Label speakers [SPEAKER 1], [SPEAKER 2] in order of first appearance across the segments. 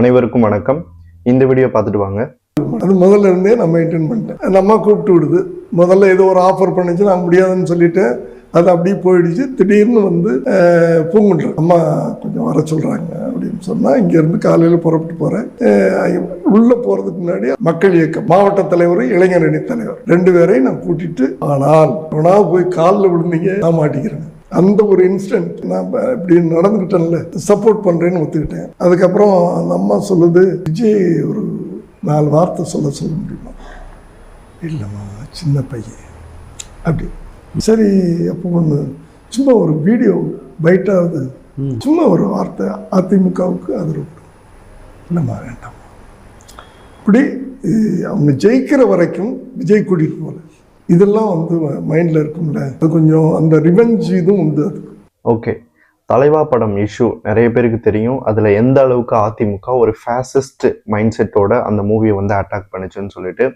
[SPEAKER 1] அனைவருக்கும் வணக்கம். இந்த வீடியோ பார்த்துட்டு வாங்க.
[SPEAKER 2] அது முதல்ல இருந்தே நம்ம மெயின்டைன் பண்ணிட்டேன். அந்த அம்மா கூப்பிட்டு விடுது. முதல்ல ஏதோ ஒரு ஆஃபர் பண்ணிச்சு நான் முடியாதுன்னு சொல்லிட்டு அது அப்படியே போயிடுச்சு. திடீர்னு வந்து அஹ், பூங்குன்றம் அம்மா கொஞ்சம் வர சொல்கிறாங்க அப்படின்னு சொன்னால் இங்கேருந்து காலையில் புறப்பட்டு போகிறேன் உள்ளே போகிறதுக்கு முன்னாடி மக்கள் இயக்கம் மாவட்ட தலைவர் இளைஞர் அணி தலைவர் ரெண்டு பேரையும் நான் கூட்டிட்டு ஆனால் ஒன்றா போய் காலில் விழுந்தீங்க நான் மாட்டிக்கிறேன். அந்த ஒரு இன்சிடென்ட் நான் இப்ப இப்படி நடந்துக்கிட்டேன்ல சப்போர்ட் பண்ணுறேன்னு ஒத்துக்கிட்டேன். அதுக்கப்புறம் அந்த அம்மா சொல்லுது விஜய் ஒரு நாலு வார்த்தை சொல்ல சொல்ல முடியுமா? இல்லைம்மா சின்ன பையன். அப்படி. சரி அப்போ ஒன்று சும்மா ஒரு வீடியோ பைட்டாவது சும்மா ஒரு வார்த்தை அதிமுகவுக்கு அது இல்லைம்மா வேண்டாம் இப்படி அவங்க ஜெயிக்கிற வரைக்கும் விஜய் கூட்டிட்டு போகல இதெல்லாம் வந்து மைண்டில் இருக்கும்ல. அது கொஞ்சம் அந்த ரிவெஞ்ச் இதுவும் உண்டு அதுக்கு
[SPEAKER 1] ஓகே தலைவா படம் இஷ்யூ நிறைய பேருக்கு தெரியும். அதில் எந்த அளவுக்கு அதிமுக ஒரு ஃபேசிஸ்ட் மைண்ட் செட்டோட அந்த மூவியை வந்து அட்டாக் பண்ணுச்சுன்னு சொல்லிட்டு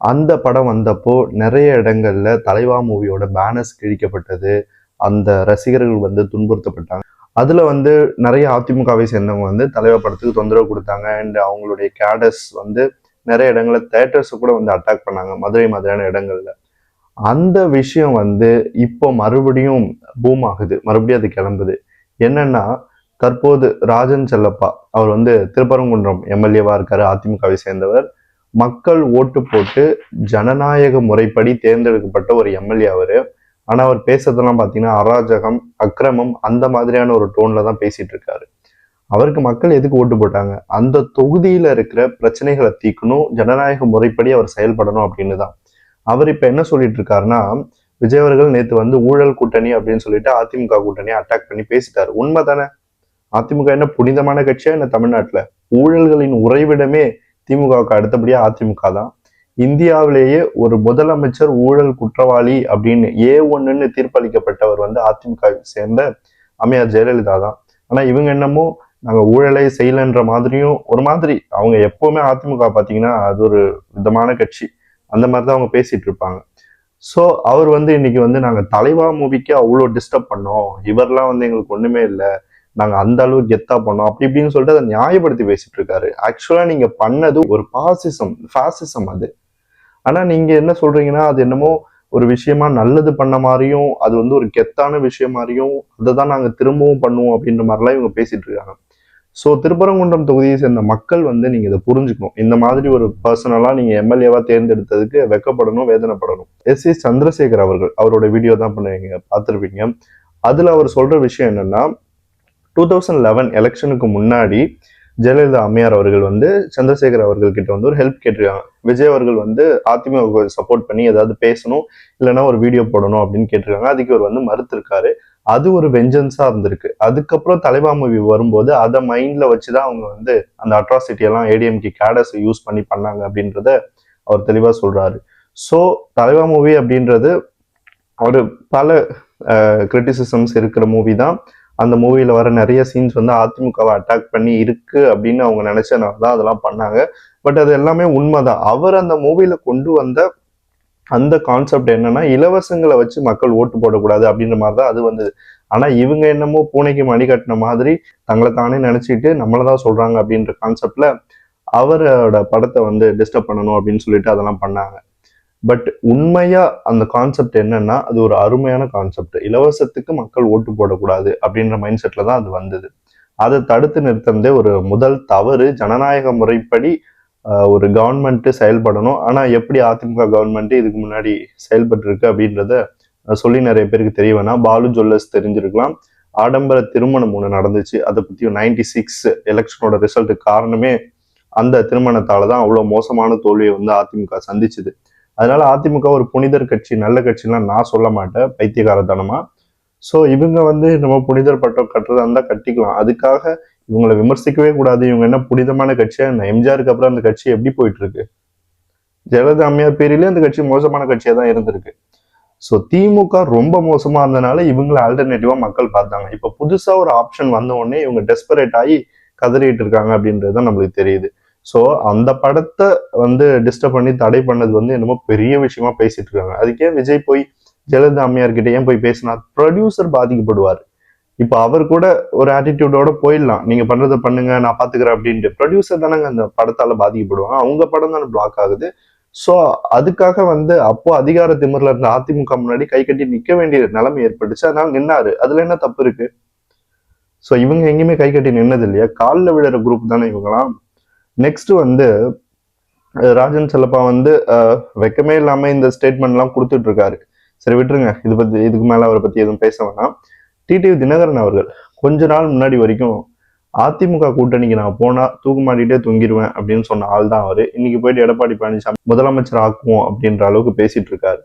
[SPEAKER 1] அந்த படம் வந்தப்போ நிறைய இடங்களில் தலைவா மூவியோட பேனர்ஸ் கிழிக்கப்பட்டது. அந்த ரசிகர்கள் வந்து துன்புறுத்தப்பட்டாங்க. அதில் வந்து நிறைய அதிமுகவை சேர்ந்தவங்க வந்து தலைவா படத்துக்கு தொந்தரவு கொடுத்தாங்க. அண்ட் அவங்களுடைய கேடஸ் வந்து நிறைய இடங்களில் தேட்டர்ஸை கூட வந்து அட்டாக் பண்ணாங்க. மதுரை மாதிரியான இடங்களில். அந்த விஷயம் வந்து இப்போ மறுபடியும் பூம் ஆகுது. மறுபடியும் அது கிளம்புது. என்னன்னா தற்போது ராஜன் செல்லப்பா அவர் வந்து திருப்பரங்குன்றம் எம்எல்ஏவா இருக்காரு அதிமுகவை சேர்ந்தவர். மக்கள் ஓட்டு போட்டு ஜனநாயக முறைப்படி தேர்ந்தெடுக்கப்பட்ட ஒரு எம்எல்ஏ அவரு. ஆனா அவர் பேசுறதெல்லாம் பாத்தீங்கன்னா அராஜகம் அக்கிரமம் அந்த மாதிரியான ஒரு டோன்ல தான் பேசிட்டு இருக்காரு. அவருக்கு மக்கள் எதுக்கு ஓட்டு போட்டாங்க? அந்த தொகுதியில இருக்கிற பிரச்சனைகளை தீர்க்கணும் ஜனநாயக முறைப்படி அவர் செயல்படணும் அப்படின்னு தான். அவர் இப்போ என்ன சொல்லிட்டு இருக்காருன்னா விஜய் அவர்கள் நேற்று வந்து ஊழல் கூட்டணி அப்படின்னு சொல்லிட்டு அதிமுக கூட்டணியை அட்டாக் பண்ணி பேசிட்டார். உண்மை தானே அதிமுக என்ன புனிதமான கட்சியா என்ன தமிழ்நாட்டுல? ஊழல்களின் உறைவிடமே திமுகவுக்கு அடுத்தபடியாக அதிமுக தான். இந்தியாவிலேயே ஒரு முதலமைச்சர் ஊழல் குற்றவாளி அப்படின்னு ஏ ஒன்றுன்னு தீர்ப்பளிக்கப்பட்டவர் வந்து அதிமுகவை சேர்ந்த அம்மையார் ஜெயலலிதா தான். ஆனால் இவங்க என்னமோ நாங்கள் ஊழலை செய்யலன்ற மாதிரியும் ஒரு மாதிரி. அவங்க எப்பவுமே அதிமுக பார்த்தீங்கன்னா அது ஒரு விதமான கட்சி. அந்த மாதிரி தான் அவங்க பேசிட்டு இருப்பாங்க. ஸோ அவர் வந்து இன்னைக்கு வந்து நாங்கள் தலைவா மூவிக்கு அவ்வளோ டிஸ்டர்ப் பண்ணோம். இவர்லாம் வந்து எங்களுக்கு ஒன்றுமே இல்லை. நாங்கள் அந்த அளவுக்கு கெத்தா பண்ணோம். அப்படி இப்படின்னு சொல்லிட்டு அதை நியாயப்படுத்தி பேசிட்டு இருக்காரு. ஆக்சுவலாக நீங்கள் பண்ணது ஒரு பாசிசம் ஃபாசிசம் அது. ஆனால் நீங்கள் என்ன சொல்றீங்கன்னா அது என்னமோ ஒரு விஷயமா நல்லது பண்ண மாதிரியும் அது வந்து ஒரு கெத்தான விஷயம் மாதிரியும் அதை தான் நாங்கள் திரும்பவும் பண்ணுவோம் அப்படின்ற மாதிரிலாம் இவங்க பேசிட்டு இருக்காங்க. ஸோ திருப்பரங்குன்றம் தொகுதியை சேர்ந்த மக்கள் வந்து நீங்கள் இதை புரிஞ்சுக்கணும். இந்த மாதிரி ஒரு பர்சனலாக நீங்கள் எம்எல்ஏவாக தேர்ந்தெடுத்ததுக்கு வெக்கப்படணும் வேதனைப்படணும். எஸ் ஏ சந்திரசேகர் அவர்கள் அவரோட வீடியோ தான் பண்ணுவீங்க பார்த்துருப்பீங்க. அதில் அவர் சொல்கிற விஷயம் என்னன்னா டூ தௌசண்ட் லெவன் எலெக்ஷனுக்கு முன்னாடி ஜெயலலிதா அம்மையார் அவர்கள் வந்து சந்திரசேகர் அவர்கள் கிட்ட வந்து ஒரு ஹெல்ப் கேட்டிருக்காங்க. விஜய் அவர்கள் வந்து அதிமுக சப்போர்ட் பண்ணி ஏதாவது பேசணும் இல்லைன்னா ஒரு வீடியோ போடணும் அப்படின்னு கேட்டிருக்காங்க. அதுக்கு அவர் வந்து மறுத்திருக்காரு. அது ஒரு வெஞ்சன்ஸா இருந்திருக்கு. அதுக்கப்புறம் தலைவா மூவி வரும்போது அதை மைண்ட்ல வச்சுதான் அவங்க வந்து அந்த அட்ராசிட்டி எல்லாம் ஏடிஎம்கி கேடஸ் யூஸ் பண்ணி பண்ணாங்க அப்படின்றத அவர் தெளிவா சொல்றாரு. ஸோ தலைவா மூவி அப்படின்றது ஒரு பல கிரிட்டிசிசம்ஸ் இருக்கிற மூவி தான். அந்த மூவியில் வர நிறைய சீன்ஸ் வந்து அதிமுகவை அட்டாக் பண்ணி இருக்கு அப்படின்னு அவங்க நினைச்சனால தான் அதெல்லாம் பண்ணாங்க. பட் அது எல்லாமே உண்மைதான். அவர் அந்த மூவியில கொண்டு வந்த அந்த கான்செப்ட் என்னன்னா இலவசங்களை வச்சு மக்கள் ஓட்டு போடக்கூடாது அப்படின்ற மாதிரி தான் அது வந்தது. ஆனா இவங்க என்னமோ பூனைக்கு மணி கட்டின மாதிரி தங்களை தானே நினைச்சிட்டு நம்மளை தான் சொல்றாங்க அப்படின்ற கான்செப்ட்ல அவரோட படத்தை வந்து டிஸ்டர்ப் பண்ணணும் அப்படின்னு சொல்லிட்டு அதெல்லாம் பண்ணாங்க. பட் உண்மையா அந்த கான்செப்ட் என்னன்னா அது ஒரு அருமையான கான்செப்ட் இலவசத்துக்கு மக்கள் ஓட்டு போடக்கூடாது அப்படின்ற மைண்ட் செட்ல தான் அது வந்தது. அதை தடுத்து நிறுத்தினதே ஒரு முதல் தவறு. ஜனநாயக முறைப்படி ஒரு கவர்மெண்ட் செயல்படணும். ஆனா எப்படி அதிமுக கவர்மெண்ட் இதுக்கு முன்னாடி செயல்பட்டுருக்கு அப்படின்றத சொல்லி நிறைய பேருக்கு தெரிய வேணாம். பாலு ஜுவல்லர்ஸ் தெரிஞ்சிருக்கலாம். ஆடம்பர திருமணம் ஒன்று நடந்துச்சு. அதை பத்தி நைன்டி சிக்ஸ் எலெக்ஷனோட ரிசல்ட் காரணமே அந்த திருமணத்தால தான் அவ்வளோ மோசமான தோல்வியை வந்து அதிமுக சந்திச்சுது. அதனால அதிமுக ஒரு புனிதர் கட்சி நல்ல கட்சிலாம் நான் சொல்ல மாட்டேன். பைத்தியகாரத்தனமாக ஸோ இவங்க வந்து நம்ம புனிதர் பட்டம் கட்டுறதா இருந்தா கட்டிக்கலாம். அதுக்காக இவங்களை விமர்சிக்கவே கூடாது. இவங்க என்ன புனிதமான கட்சியா? என்ன எம்ஜிஆருக்கு அப்புறம் அந்த கட்சி எப்படி போயிட்டு இருக்கு ஜெயலலிதா அம்மையார் பேரிலே அந்த கட்சி மோசமான கட்சியா தான் இருந்திருக்கு. ஸோ திமுக ரொம்ப மோசமா இருந்தனால இவங்களை ஆல்டர்னேட்டிவா மக்கள் பார்த்தாங்க. இப்போ புதுசா ஒரு ஆப்ஷன் வந்த உடனே இவங்க டெஸ்பரேட் ஆகி கதறிட்டு இருக்காங்க அப்படின்றது தான் நம்மளுக்கு தெரியுது. ஸோ அந்த படத்தை வந்து டிஸ்டர்ப் பண்ணி தடை பண்ணது வந்து என்னமோ பெரிய விஷயமா பேசிட்டு இருக்காங்க. அதுக்கே விஜய் போய் ஜெயலலிதா அம்மையார்கிட்ட ஏன் போய் பேசினா ப்ரொடியூசர் பாதிக்கப்படுவார். இப்போ அவர் கூட ஒரு ஆட்டிடியூடோட போயிடலாம். நீங்க பண்றதை பண்ணுங்க நான் பாத்துக்கிறேன் அப்படின்ட்டு. ப்ரொடியூசர் தானங்க அந்த படத்தால பாதிக்கப்படுவாங்க. அவங்க படம் தானே பிளாக் ஆகுது. ஸோ அதுக்காக வந்து அப்போ அதிகார திமிரில் இருந்த அதிமுக முன்னாடி கை கட்டி நிக்க வேண்டிய நிலைமை ஏற்பட்டுச்சு. அதனால நின்னாரு. அதுல என்ன தப்பு இருக்கு? ஸோ இவங்க எங்கேயுமே கை கட்டி நின்னது இல்லையா? காலில் விழுற குரூப் தானே இவங்களாம். நெக்ஸ்ட் வந்து ராஜன் செல்லப்பா வந்து வெக்கமே இல்லாம இந்த ஸ்டேட்மெண்ட்லாம் கொடுத்துட்டு இருக்காரு. சரி விட்டுருங்க. இது பத்தி இதுக்கு மேல அவரை பத்தி எதுவும் பேச வேணாம். டிடிவி தினகரன் அவர்கள் கொஞ்ச நாள் முன்னாடி வரைக்கும் அதிமுக கூட்டணிக்கு நான் போனா தூக்கு மாட்டிட்டே தொங்கிடுவேன் அப்படின்னு சொன்ன ஆள் தான் அவரு. இன்னைக்கு போயிட்டு எடப்பாடி பழனிசாமி முதலமைச்சர் ஆக்குவோம் அப்படின்ற அளவுக்கு பேசிட்டு இருக்காரு.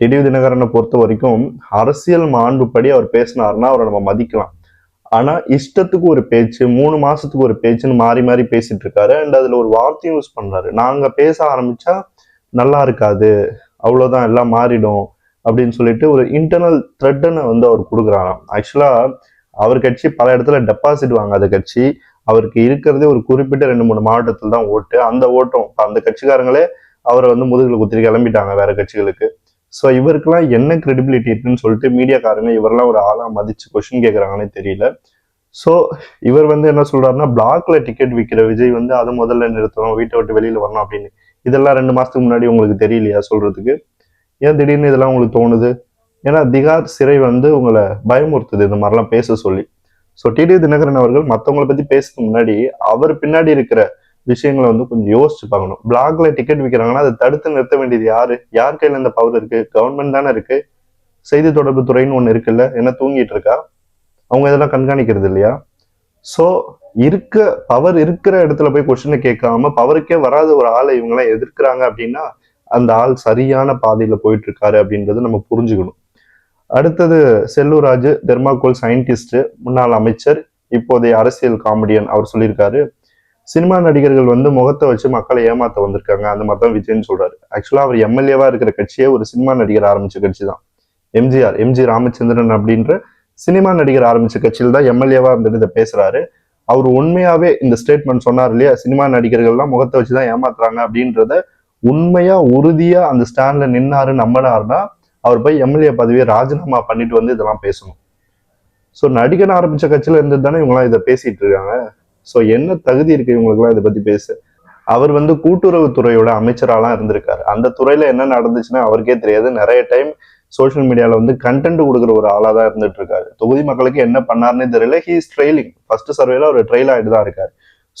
[SPEAKER 1] டிடிவி தினகரனை பொறுத்த வரைக்கும் அரசியல் மாண்புப்படி அவர் பேசினாருன்னா அவரை நம்ம மதிக்கலாம். ஆனா இஷ்டத்துக்கு ஒரு பேச்சு மூணு மாசத்துக்கு ஒரு பேச்சுன்னு மாறி மாறி பேசிட்டு இருக்காரு. அண்ட் அதுல ஒரு வார்த்தையும் யூஸ் பண்றாரு. நாங்க பேச ஆரம்பிச்சா நல்லா இருக்காது அவ்வளவுதான் எல்லாம் மாறிடும். அப்படின்னு சொல்லிட்டு ஒரு இன்டர்னல் த்ரெட்டனை வந்து அவர் கொடுக்குறாராம். ஆக்சுவலாக அவர் கட்சி பல இடத்துல டெபாசிட் வாங்காத கட்சி. அவருக்கு இருக்கிறதே ஒரு குறிப்பிட்ட ரெண்டு மூணு மாவட்டத்தில் தான் ஓட்டு. அந்த ஓட்டம் இப்போ அந்த கட்சிக்காரங்களே அவரை வந்து முதுகில் குத்திரி கிளம்பிட்டாங்க வேற கட்சிகளுக்கு. ஸோ இவருக்கெல்லாம் என்ன கிரெடிபிலிட்டி இருக்குன்னு சொல்லிட்டு மீடியாக்காரங்க இவரெல்லாம் ஒரு ஆளாக மதிச்சு கொஷின் கேட்குறாங்கன்னே தெரியல. ஸோ இவர் வந்து என்ன சொல்றாருன்னா பிளாக்ல டிக்கெட் விற்கிற விஜய் வந்து அதை முதல்ல நிறுத்தணும் வீட்டை விட்டு வெளியில் வரணும் அப்படின்னு. இதெல்லாம் ரெண்டு மாசத்துக்கு முன்னாடி உங்களுக்கு தெரியலையா சொல்றதுக்கு? ஏன் திடீர்னு இதெல்லாம் உங்களுக்கு தோணுது? ஏன்னா திகார் சிறை வந்து உங்களை பயமுறுத்துது இந்த மாதிரிலாம் பேச சொல்லி. ஸோ டிடி தினகரன் அவர்கள் மற்றவங்களை பற்றி பேசுறதுக்கு முன்னாடி அவர் பின்னாடி இருக்கிற விஷயங்களை வந்து கொஞ்சம் யோசிச்சு பார்க்கணும். பிளாக்ல டிக்கெட் விற்கிறாங்கன்னா அதை தடுத்து நிறுத்த வேண்டியது யாரு? யார் கையில இந்த பவர் இருக்கு? கவர்மெண்ட் தானே இருக்கு? செய்தி தொடர்பு துறைன்னு ஒன்று இருக்குல்ல என்ன தூங்கிட்டு இருக்கா? அவங்க இதெல்லாம் கண்காணிக்கிறது இல்லையா? ஸோ இருக்க பவர் இருக்கிற இடத்துல போய் கொஸ்டினை கேட்காம பவருக்கே வராத ஒரு ஆளை இவங்கெல்லாம் எதிர்க்கிறாங்க அப்படின்னா அந்த ஆள் சரியான பாதையில போயிட்டு இருக்காரு அப்படின்றத நம்ம புரிஞ்சுக்கணும். அடுத்தது செல்லூராஜ் தெர்மாகோல் சயின்டிஸ்ட் முன்னாள் அமைச்சர் இப்போதைய அரசியல் காமெடியன் அவர் சொல்லியிருக்காரு. சினிமா நடிகர்கள் வந்து முகத்தை வச்சு மக்களை ஏமாத்த வந்திருக்காங்க. அந்த மாதிரி தான் விஜய்னு சொல்றாரு. ஆக்சுவலா அவர் எம்எல்ஏவா இருக்கிற கட்சியே ஒரு சினிமா நடிகர் ஆரம்பிச்ச கட்சி தான் எம்ஜிஆர் எம்ஜி ராமச்சந்திரன் அப்படின்ற சினிமா நடிகர் ஆரம்பிச்ச கட்சியில் தான் எம்எல்ஏவா இருந்துட்டு இதை பேசுறாரு. அவர் உண்மையாவே இந்த ஸ்டேட்மெண்ட் சொன்னார் இல்லையா? சினிமா நடிகர்கள்லாம் முகத்தை வச்சு தான் ஏமாத்துறாங்க அப்படின்றத உண்மையா உறுதியா அந்த ஸ்டாண்ட்ல நின்னாரு நம்பினாருன்னா அவர் போய் எம்எல்ஏ பதவியை ராஜினாமா பண்ணிட்டு வந்து இதெல்லாம் பேசணும். ஸோ நடிகன் ஆரம்பிச்ச கட்சியில இருந்து தானே இவங்களாம் இதை பேசிட்டு இருக்காங்க. ஸோ என்ன தகுதி இருக்கு இவங்களுக்குலாம் இதை பத்தி பேச? அவர் வந்து கூட்டுறவுத்துறையோட அமைச்சராலாம் இருந்திருக்காரு. அந்த துறையில என்ன நடந்துச்சுன்னா அவருக்கே தெரியாது. நிறைய டைம் சோஷியல் மீடியால வந்து கண்டென்ட் கொடுக்குற ஒரு ஆளா தான் இருந்துட்டு இருக்காரு. தொகுதி மக்களுக்கு என்ன பண்ணாருன்னு தெரியல. ஹீ இஸ் ட்ரெயிலிங் ஃபர்ஸ்ட் சர்வேல ஒரு ட்ரெயில் ஆகிட்டு தான் இருக்காரு.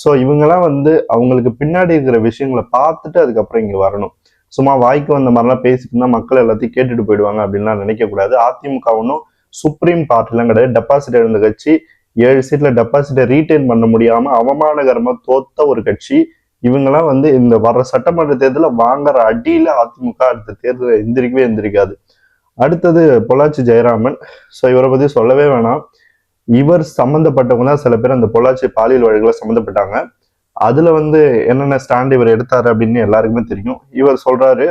[SPEAKER 1] ஸோ இவங்கெல்லாம் வந்து அவங்களுக்கு பின்னாடி இருக்கிற விஷயங்களை பார்த்துட்டு அதுக்கப்புறம் இங்கே வரணும். சும்மா வாய்க்கு வந்த மாதிரிலாம் பேசிட்டு மக்கள் எல்லாத்தையும் கேட்டுட்டு போயிடுவாங்க அப்படின்லாம் நினைக்கக்கூடாது. அதிமுக ஒன்றும் சுப்ரீம் பார்ட்டிலாம் கிடையாது. டெபாசிட் இருந்த கட்சி ஏழு சீட்ல டெபாசிட்டை ரீட்டைன் பண்ண முடியாம அவமானகரமா தோத்த ஒரு கட்சி. இவங்கெல்லாம் வந்து இந்த வர்ற சட்டமன்ற தேர்தலில் வாங்குற அடியில அதிமுக அடுத்த தேர்தலில் எந்திரிக்கவே எந்திரிக்காது. அடுத்தது பொள்ளாச்சி ஜெயராமன். ஸோ இவரை பத்தி சொல்லவே வேணாம். இவர் சம்மந்தப்பட்டவங்க தான் சில பேர் அந்த பொள்ளாச்சி பாலியல் வழக்குல சம்மந்தப்பட்டாங்க அதுல வந்து என்னென்ன ஸ்டாண்ட் இவர் எடுத்தாரு அப்படின்னு எல்லாருக்குமே தெரியும். இவர் சொல்றாரு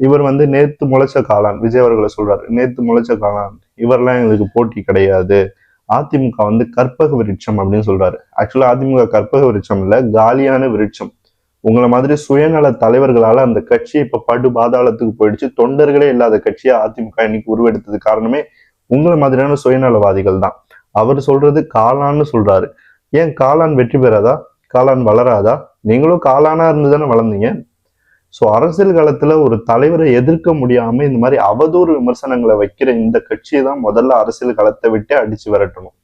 [SPEAKER 1] இவர் வந்து நேத்து முளைச்ச காளான் விஜய் அவர்களை சொல்றாரு நேத்து முளைச்ச காளான் இவரெல்லாம் எங்களுக்கு போட்டி கிடையாது. அதிமுக வந்து கற்பக விருட்சம் அப்படின்னு சொல்றாரு. ஆக்சுவலா அதிமுக கற்பக விருட்சம் இல்ல காலியான விருட்சம். உங்களை மாதிரி சுயநல தலைவர்களால அந்த கட்சி இப்ப படு பாதாளத்துக்கு போயிடுச்சு. தொண்டர்களே இல்லாத கட்சியா அதிமுக இன்னைக்கு உருவெடுத்தது காரணமே உங்களை மாதிரியான சுயநலவாதிகள் தான். அவர் சொல்றது காளான்னு சொல்றாரு. ஏன் காளான் வெற்றி பெறாதா? காளான் வளராதா? நீங்களும் காளானா இருந்து தானே வளர்ந்தீங்க? ஸோ அரசியல் காலத்துல ஒரு தலைவரை எதிர்க்க முடியாம இந்த மாதிரி அவதூறு விமர்சனங்களை வைக்கிற இந்த கட்சியை தான் முதல்ல அரசியல் களத்தை விட்டு அடிச்சு விரட்டணும்.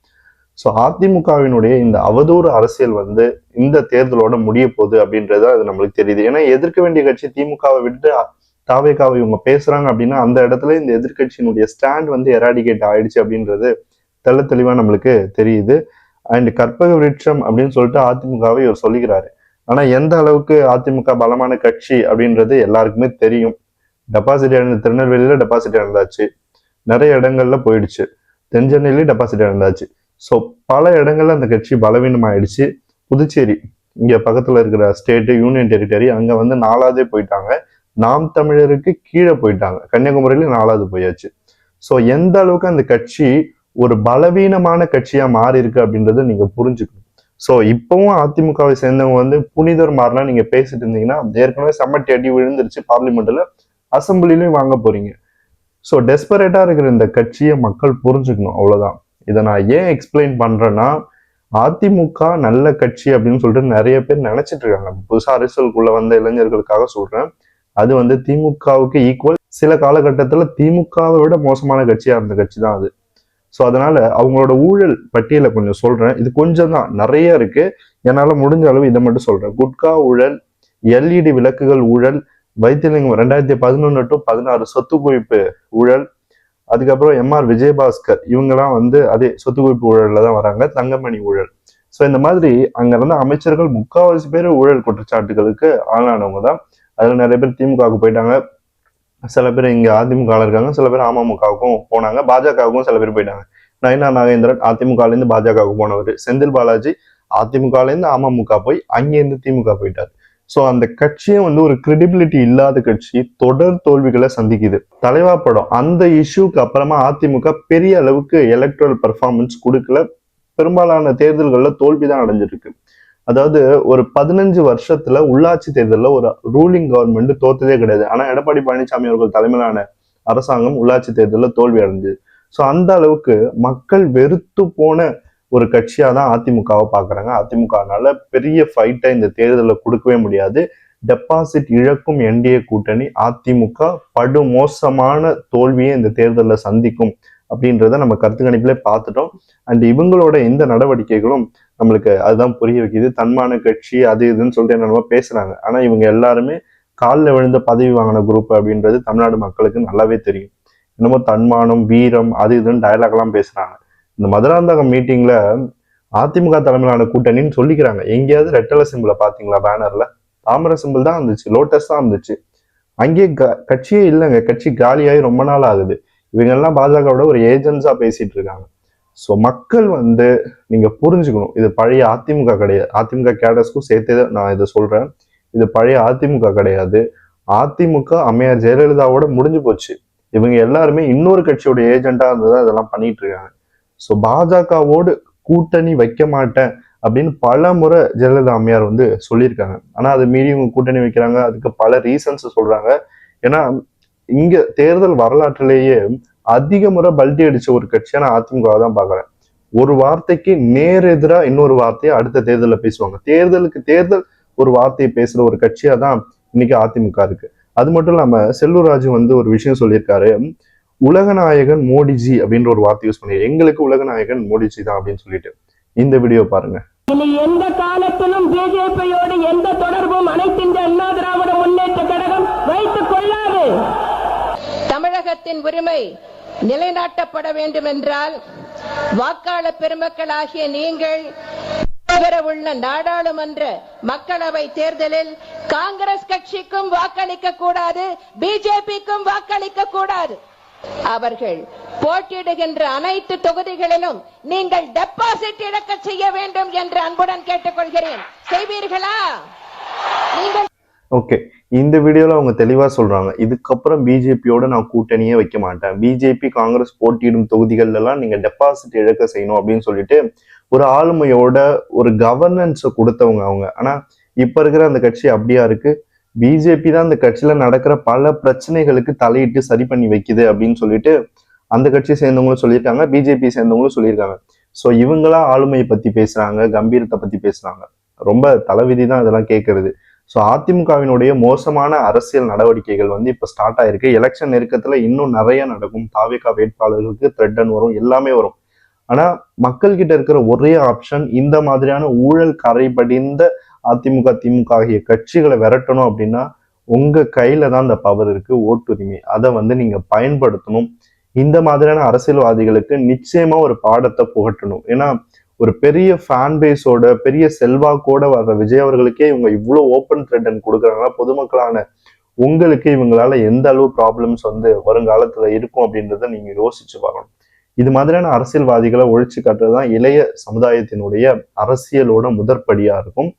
[SPEAKER 1] ஸோ அதிமுகவினுடைய இந்த அவதூறு அரசியல் வந்து இந்த தேர்தலோட முடிய போகுது அப்படின்றது அது நம்மளுக்கு தெரியுது. ஏன்னா எதிர்க்க வேண்டிய கட்சி திமுகவை விட்டு தாவேக்காவை இவங்க பேசுறாங்க அப்படின்னா அந்த இடத்துல இந்த எதிர்க்கட்சியினுடைய ஸ்டாண்ட் வந்து எராடிகேட் ஆயிடுச்சு அப்படின்றது தெள்ள தெளிவாக நம்மளுக்கு தெரியுது. அண்ட் கற்பக விருட்சம் அப்படின்னு சொல்லிட்டு அதிமுகவை இவர் சொல்லிக்கிறாரு. ஆனால் எந்த அளவுக்கு அதிமுக பலமான கட்சி அப்படின்றது எல்லாருக்குமே தெரியும். டெபாசிட் இழந்த திருநெல்வேலியில் டெபாசிட் இழந்தாச்சு. நிறைய இடங்கள்ல போயிடுச்சு. தென்சென்னையிலயும் டெபாசிட் இழந்தாச்சு. ஸோ பல இடங்கள்ல அந்த கட்சி பலவீனமாயிடுச்சு. புதுச்சேரி இங்கே பக்கத்தில் இருக்கிற ஸ்டேட்டு யூனியன் டெரிட்டரி அங்கே வந்து நாலாவதே போயிட்டாங்க. நாம் தமிழருக்கு கீழே போயிட்டாங்க. கன்னியாகுமரியில நாலாவது போயாச்சு. ஸோ எந்த அளவுக்கு அந்த கட்சி ஒரு பலவீனமான கட்சியா மாறி இருக்கு அப்படின்றத நீங்க புரிஞ்சுக்கணும். ஸோ இப்பவும் அதிமுகவை சேர்ந்தவங்க வந்து புனிதர் மாறினா நீங்க பேசிட்டு இருந்தீங்கன்னா ஏற்கனவே செம்மட்டி அடி விழுந்துருச்சு பார்லிமெண்ட்ல அசம்பிளிலையும் வாங்க போறீங்க. ஸோ டெஸ்பரேட்டா இருக்கிற இந்த கட்சியை மக்கள் புரிஞ்சுக்கணும் அவ்வளவுதான். இதை நான் ஏன் எக்ஸ்பிளைன் பண்றேன்னா அதிமுக நல்ல கட்சி அப்படின்னு சொல்லிட்டு நிறைய பேர் நினைச்சிட்டு இருக்காங்க. புதுசா அரசியலுக்குள்ள வந்த இளைஞர்களுக்காக சொல்றேன். அது வந்து திமுகவுக்கு ஈக்குவல் சில காலகட்டத்துல திமுகவை விட மோசமான கட்சியா இருந்த கட்சி தான் அது. ஸோ அதனால அவங்களோட ஊழல் பட்டியலை கொஞ்சம் சொல்றேன். இது கொஞ்சம் தான் நிறைய இருக்கு. என்னால் முடிஞ்ச அளவு இதை மட்டும் சொல்றேன். குட்கா ஊழல் எல்இடி விளக்குகள் ஊழல் வைத்தியலிங்கம் ரெண்டாயிரத்தி பதினொன்று டு பதினாறு சொத்து குவிப்பு ஊழல் அதுக்கப்புறம் எம்ஆர் விஜயபாஸ்கர் இவங்கெல்லாம் வந்து அதே சொத்து குவிப்பு ஊழலில் தான் வராங்க தங்கமணி ஊழல். ஸோ இந்த மாதிரி அங்க இருந்த அமைச்சர்கள் முக்காவாசி பேர் ஊழல் குற்றச்சாட்டுகளுக்கு ஆளானவங்க தான். அதில் நிறைய பேர் திமுகவுக்கு போயிட்டாங்க. சில பேர் இங்கே அதிமுக இருக்காங்க சில பேர் அமமுகவுக்கும் போனாங்க. பாஜகவுக்கும் சில பேர் போயிட்டாங்க. நயனா நாகேந்திரன் அதிமுகலேருந்து பாஜகவுக்கு போனவர். செந்தில் பாலாஜி அதிமுகலேருந்து அமமுக போய் அங்கேருந்து திமுக போயிட்டார். ஸோ அந்த கட்சியும் வந்து ஒரு கிரெடிபிலிட்டி இல்லாத கட்சி தொடர் தோல்விகளை சந்திக்குது. தலைவா படம் அந்த இஷ்யூக்கு அப்புறமா அதிமுக பெரிய அளவுக்கு எலக்ட்ரல் பெர்ஃபார்மன்ஸ் கொடுக்கல. பெரும்பாலான தேர்தல்களில் தோல்வி தான் அடைஞ்சிருக்கு. அதாவது ஒரு பதினஞ்சு வருஷத்துல உள்ளாட்சி தேர்தலில் ஒரு ரூலிங் கவர்மெண்ட் தோத்ததே கிடையாது. ஆனா எடப்பாடி பழனிசாமி அவர்கள் தலைமையிலான அரசாங்கம் உள்ளாட்சி தேர்தலில் தோல்வி அடைஞ்சது. ஸோ அந்த அளவுக்கு மக்கள் வெறுத்து போன ஒரு கட்சியாக தான் அதிமுகவை பார்க்குறாங்க அதிமுகனால பெரிய ஃபைட்டை இந்த தேர்தலில் கொடுக்கவே முடியாது. டெபாசிட் இழக்கும் என்டிஏ கூட்டணி அதிமுக படுமோசமான தோல்வியை இந்த தேர்தலில் சந்திக்கும் அப்படின்றத நம்ம கருத்து கணிப்பிலே பார்த்துட்டோம். அண்ட் இவங்களோட இந்த நடவடிக்கைகளும் நம்மளுக்கு அதுதான் புரிய வைக்குது. தன்மான கட்சி அது இதுன்னு சொல்லிட்டு என்னென்னமோ பேசுறாங்க. ஆனா இவங்க எல்லாருமே காலில் விழுந்த பதவி வாங்கின குரூப் அப்படின்றது தமிழ்நாடு மக்களுக்கு நல்லாவே தெரியும். என்னமோ தன்மானம் வீரம் அது இதுன்னு டயலாக் எல்லாம் பேசுறாங்க. இந்த மதுராந்தகம் மீட்டிங்ல அதிமுக தலைமையிலான கூட்டணின்னு சொல்லிக்கிறாங்க. எங்கேயாவது ரெட்டல சிம்பிளை பாத்தீங்களா பேனர்ல தாமரை சிம்பிள் தான் இருந்துச்சு. லோட்டஸ் தான் இருந்துச்சு. அங்கேயே க- கட்சியே இல்லைங்க. கட்சி காலியாகி ரொம்ப நாள் ஆகுது. இவங்கெல்லாம் பாஜகவோட ஒரு ஏஜென்ட்ஸா பேசிட்டு இருக்காங்க. ஸோ மக்கள் வந்து நீங்க புரிஞ்சுக்கணும். இது பழைய அதிமுக கிடையாது அதிமுக கேடர்ஸ்க்கும் சேர்த்தே தான் நான் இதை சொல்றேன். இது பழைய அதிமுக கிடையாது. அதிமுக அம்மையார் ஜெயலலிதாவோட முடிஞ்சு போச்சு. இவங்க எல்லாருமே இன்னொரு கட்சியோட ஏஜென்ட்டா இருந்து தான் இதெல்லாம் பண்ணிட்டு இருக்காங்க. ஸோ பாஜகவோடு கூட்டணி வைக்க மாட்டேன் அப்படின்னு பல முறை ஜெயலலிதா அம்மையார் வந்து சொல்லியிருக்காங்க. ஆனா அதை மீறி இவங்க கூட்டணி வைக்கிறாங்க. அதுக்கு பல ரீசன்ஸ் சொல்றாங்க. ஏன்னா இங்க தேர்தல் வரலாற்றிலேயே அதிக முறை பல்டி அடிச்ச ஒரு கட்சியான அதிமுக தான் பாக்குறேன் ஒரு வார்த்தைக்கு நேர் எதிரா இன்னொரு வார்த்தையை அடுத்த தேர்தலில் பேசுவாங்க. தேர்தலுக்கு தேர்தல் ஒரு வார்த்தையை பேசுற ஒரு கட்சியா தான் இன்னைக்கு அதிமுக இருக்கு. அது மட்டும் இல்லாம செல்லூர் ராஜு வந்து ஒரு விஷயம் சொல்லியிருக்காரு. உலகநாயகன் மோடிஜி அப்படின்ற ஒரு வார்த்தை யூஸ் பண்ணி எங்களுக்கு உலகநாயகன் மோடிஜி தான் அப்படின்னு சொல்லிட்டு. இந்த வீடியோ பாருங்க.
[SPEAKER 3] இனி எந்த காலத்திலும் பிஜேபியோடு எந்த தொடர்பும் அனைத்து இந்த அண்ணா திராவிட முன்னேற்ற கழகம் வைத்துக் கொள்ளாது. தமிழகத்தின் உரிமை நிலைநாட்டப்பட வேண்டும் என்றால் வாக்காளர் பெருமக்களாகிய நீங்கள் உள்ள நாடாளுமன்ற மக்களவை தேர்தலில் காங்கிரஸ் கட்சிக்கும் வாக்களிக்க கூடாது பிஜேபிக்கும் வாக்களிக்க கூடாது. அவர்கள் போட்டியிடுகின்ற அனைத்து தொகுதிகளிலும் நீங்கள் டெபாசிட் இழக்க செய்ய வேண்டும் என்று அன்புடன் கேட்டுக்கொள்கிறேன். செய்வீர்களா? நீங்கள்
[SPEAKER 1] ஓகே இந்த வீடியோவில் அவங்க தெளிவாக சொல்கிறாங்க இதுக்கப்புறம் பிஜேபியோட நான் கூட்டணியே வைக்க மாட்டேன். பிஜேபி காங்கிரஸ் போட்டியிடும் தொகுதிகள்ல நீங்கள் டெபாசிட் இழக்க செய்யணும் அப்படின்னு சொல்லிட்டு ஒரு ஆளுமையோட ஒரு கவர்னன்ஸை கொடுத்தவங்க அவங்க. ஆனால் இப்போ இருக்கிற அந்த கட்சி அப்படியா இருக்கு? பிஜேபி தான் அந்த கட்சியில் நடக்கிற பல பிரச்சனைகளுக்கு தலையிட்டு சரி பண்ணி வைக்குது அப்படின்னு சொல்லிட்டு அந்த கட்சியை சேர்ந்தவங்களும் சொல்லியிருக்காங்க. பிஜேபி சேர்ந்தவங்களும் சொல்லியிருக்காங்க. ஸோ இவங்களா ஆளுமையை பற்றி பேசுகிறாங்க கம்பீரத்தை பற்றி பேசுகிறாங்க ரொம்ப தலைவிதி தான் இதெல்லாம் கேட்கறது ஸோ அதிமுகவினுடைய மோசமான அரசியல் நடவடிக்கைகள் வந்து இப்போ ஸ்டார்ட் ஆயிருக்கு. எலெக்ஷன் நெருக்கத்தில் இன்னும் நிறைய நடக்கும். தாவிகா வேட்பாளர்களுக்கு த்ரெட்டன் வரும். எல்லாமே வரும். ஆனா மக்கள் கிட்ட இருக்கிற ஒரே ஆப்ஷன் இந்த மாதிரியான ஊழல் கரைபடிந்த அதிமுக திமுக ஆகிய கட்சிகளை விரட்டணும் அப்படின்னா உங்க கையில தான் அந்த பவர் இருக்கு. ஓட்டுரிமை. அதை வந்து நீங்க பயன்படுத்தணும். இந்த மாதிரியான அரசியல்வாதிகளுக்கு நிச்சயமா ஒரு பாடத்தை புகட்டணும். ஏன்னா ஒரு பெரிய ஃபேன் பேஸோட பெரிய செல்வாக்கோட வர்ற விஜய் அவர்களுக்கே இவங்க இவ்வளோ ஓப்பன் த்ரெட்டன் கொடுக்குறாங்கன்னா பொதுமக்களான உங்களுக்கு இவங்களால எந்த அளவு ப்ராப்ளம்ஸ் வந்து வருங்காலத்துல இருக்கும் அப்படின்றத நீங்க யோசிச்சு பார்க்கணும். இது மாதிரியான அரசியல்வாதிகளை ஒழிச்சு காட்டுறது தான் இளைய சமுதாயத்தினுடைய அரசியலோட முதற்படியா இருக்கும்.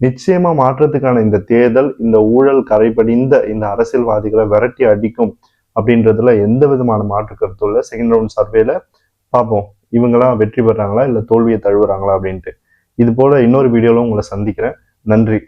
[SPEAKER 1] நிச்சயமா மாற்றத்துக்கான இந்த தேர்தல் இந்த ஊழல் கரைபடிந்த இந்த அரசியல்வாதிகளை விரட்டி அடிக்கும் அப்படின்றதுல எந்த விதமான மாற்று கருத்தும் இல்லை. செகண்ட் ரவுண்ட் சர்வேல பார்ப்போம். இவங்களாம் வெற்றி பெறாங்களா இல்லை தோல்வியை தழுவுறாங்களா அப்படின்ட்டு. இது போல இன்னொரு வீடியோவில் உங்களை சந்திக்கிறேன். நன்றி.